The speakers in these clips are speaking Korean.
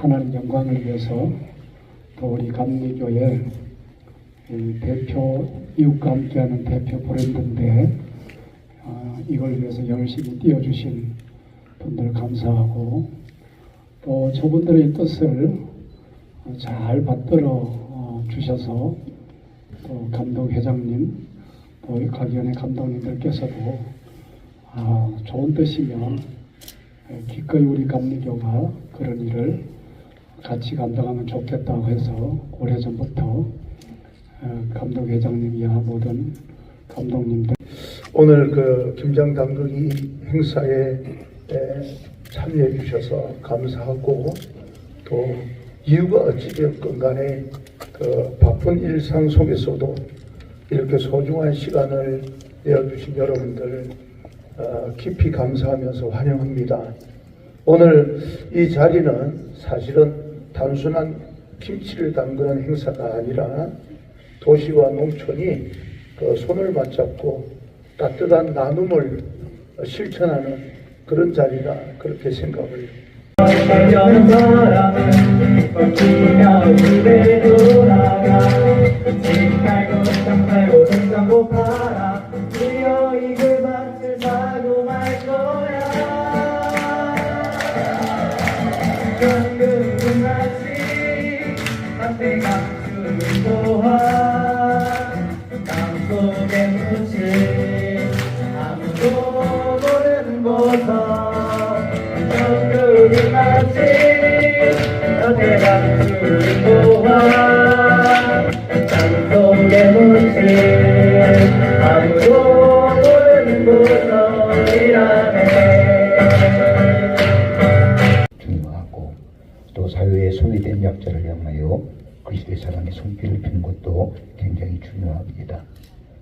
하나님 영광을 위해서 또 우리 감리교회 이 대표 이웃과 함께하는 대표 브랜드인데 어, 이걸 위해서 열심히 뛰어주신 분들 감사하고 또 저분들의 뜻을 잘 받들어 어, 주셔서 또 감독 회장님 또 각위원회 감독님들께서도 아, 좋은 뜻이면 에, 기꺼이 우리 감리교가 그런 일을 같이 감당하면 좋겠다고 해서 오래전부터 어, 감독 회장님이야 모든 감독님들 오늘 그 김장 당국이 행사에 에, 참여해 주셔서 감사하고 또 이유가 어찌되었건 간에 그 바쁜 일상 속에서도 이렇게 소중한 시간을 내어주신 여러분들 어, 깊이 감사하면서 환영합니다. 오늘 이 자리는 사실은 단순한 김치를 담그는 행사가 아니라 도시와 농촌이 그 손을 맞잡고 따뜻한 나눔을 실천하는 그런 자리다 그렇게 생각을 달려는 보석이라네 중요하고 또 사회에 소외된 약자를 향하여 그리스도의 사랑의 손길을 펴는 것도 굉장히 중요합니다.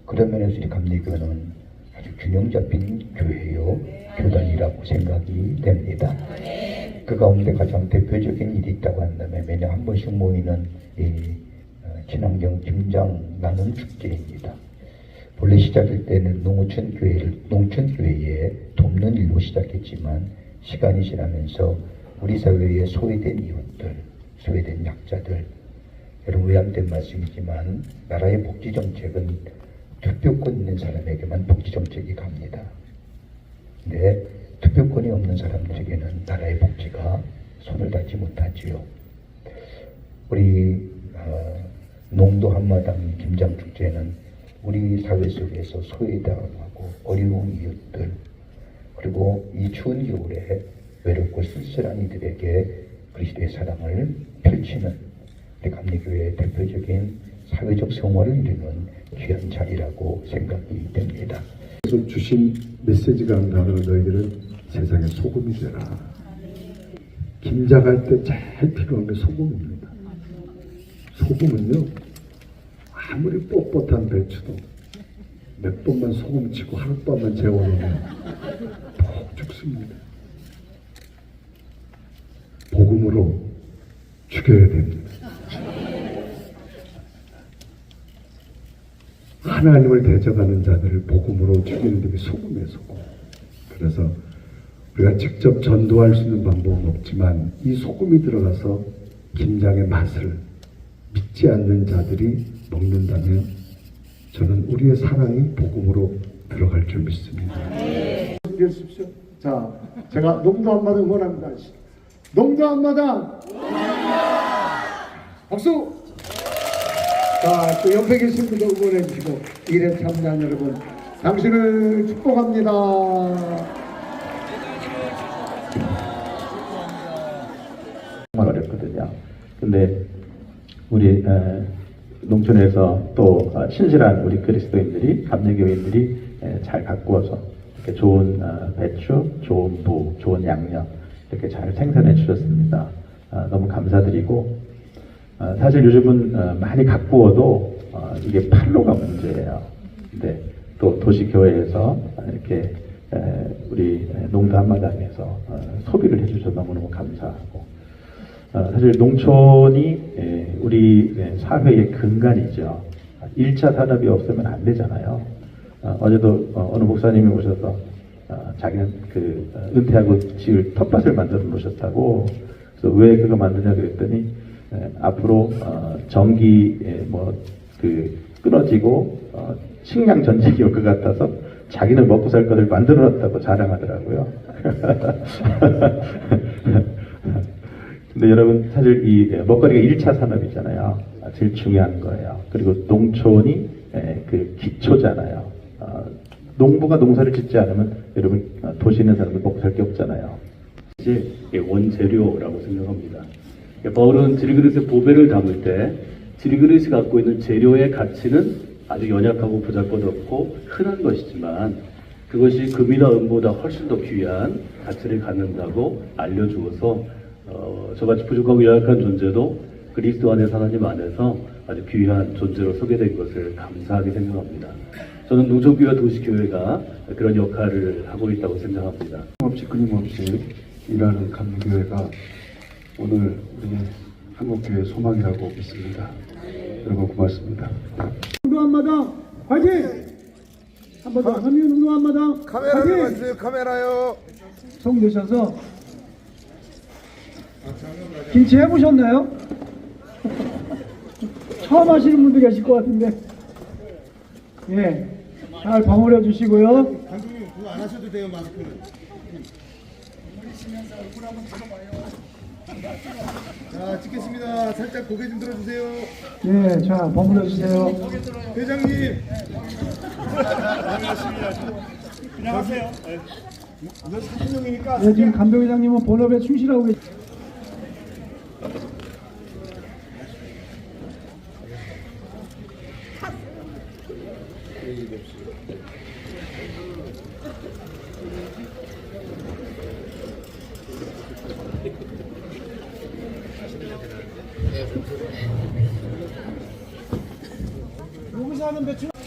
그런 면에서 우리 감리교는 아주 균형 잡힌 교회요 교단이라고 생각이 됩니다. 그 가운데 가장 대표적인 일이 있다고 한다면 매년 한 번씩 모이는 이 어, 친환경 김장 나눔 축제입니다. 본래 시작할 때는 농어촌 교회를 농촌 교회에 돕는 일로 시작했지만 시간이 지나면서 우리 사회의 소외된 이웃들, 소외된 약자들, 여러분 외람된 말씀이지만 나라의 복지 정책은 투표권 있는 사람에게만 복지 정책이 갑니다. 근데 투표권이 없는 사람들에게는 나라의 복지가 손을 닿지 못하지요. 우리 어, 농도 한마당 김장 축제는 우리 사회 속에서 소외당하고 어려운 이웃들 그리고 이 추운 겨울에 외롭고 쓸쓸한 이들에게 그리스도의 사랑을 펼치는 우리 감리교회의 대표적인 사회적 성화를 이루는 귀한 자리라고 생각이 됩니다. 그래서 주신 메시지가 나는 너희들은 세상의 소금이 되라. 김장할 때 제일 필요한 게 소금입니다. 소금은요, 아무리 뻣뻣한 배추도 몇 번만 소금 치고 하룻밤만 재워놓으면 푹 죽습니다. 복음으로 죽여야 됩니다. 하나님을 대적하는 자들을 복음으로 죽이는 데이 소금에 소금. 그래서 우리가 직접 전도할 수 있는 방법은 없지만 이 소금이 들어가서 김장의 맛을 믿지 않는 자들이 먹는다면 저는 우리의 사랑이 복음으로 들어갈 줄 믿습니다. 준비하십시오. 자, 제가 농도 한마당 응원합니다. 농도 한마당! 박수! 자, 또 옆에 계신 분도 응원해 주시고, 일에 참여한 여러분, 당신을 축복합니다. 정말 어렵거든요. 근데 우리 에, 농촌에서 또 어, 신실한 우리 그리스도인들이 감리교인들이 에, 잘 가꾸어서 이렇게 좋은 어, 배추, 좋은 무, 좋은 양념 이렇게 잘 생산해 주셨습니다. 아, 너무 감사드리고 어, 사실 요즘은 어, 많이 가꾸어도 어, 이게 판로가 문제예요. 근데 또 도시교회에서 이렇게 에, 우리 농도 한마당에서 어, 소비를 해주셔서 너무너무 감사하고 어, 사실 농촌이 예, 우리 예, 사회의 근간이죠. 1차 산업이 없으면 안 되잖아요. 어, 제도 어느 목사님이 오셔서 어, 자기는 그 어, 은퇴하고 지을 텃밭을 만들어 놓으셨다고 그래서 왜 그거 만드냐 그랬더니 에, 앞으로 어, 전기 뭐그 끊어지고 어, 식량 전쟁이 올 것 같아서 자기는 먹고 살 거를 만들어놨다고 자랑하더라고요. 근데 여러분 사실 이 먹거리가 1차 산업이잖아요. 아, 제일 중요한 거예요. 그리고 농촌이 에, 그 기초잖아요. 어, 농부가 농사를 짓지 않으면 여러분 어, 도시에 있는 사람들 먹고 살 게 없잖아요. 이제 원재료라고 생각합니다. 바울은 지리그릇의 보배를 담을 때 지리그릇이 갖고 있는 재료의 가치는 아주 연약하고 보잘것없고 흔한 것이지만 그것이 금이나 은보다 훨씬 더 귀한 가치를 갖는다고 알려주어서 어, 저같이 부족하고 연약한 존재도 그리스도 안에서 하나님 안에서 아주 귀한 존재로 소개된 것을 감사하게 생각합니다. 저는 농촌교회와 도시교회가 그런 역할을 하고 있다고 생각합니다. 없이 끊임없이 일하는 감리교회가 오늘 우리 한국교회 소망이라고 믿습니다. 여러분 고맙습니다. 운동 한마당 화이팅! 한번더 하면 운동 한마당 카메라를! 봐주세요. 카메라요. 성되셔서 김치 해보셨나요? 처음 하시는 분도 계실 것 같은데 예, 잘 버무려 주시고요 감독님 그거 안 하셔도 돼요 마스크는 자 찍겠습니다. 살짝 고개 좀 들어주세요. 예, 자 버무려 주세요. 회장님. 그냥 하세요. 이건 사진용이니까 예, 지금 감독 회장님은 본업에 충실하고 계시 여기 하는 배출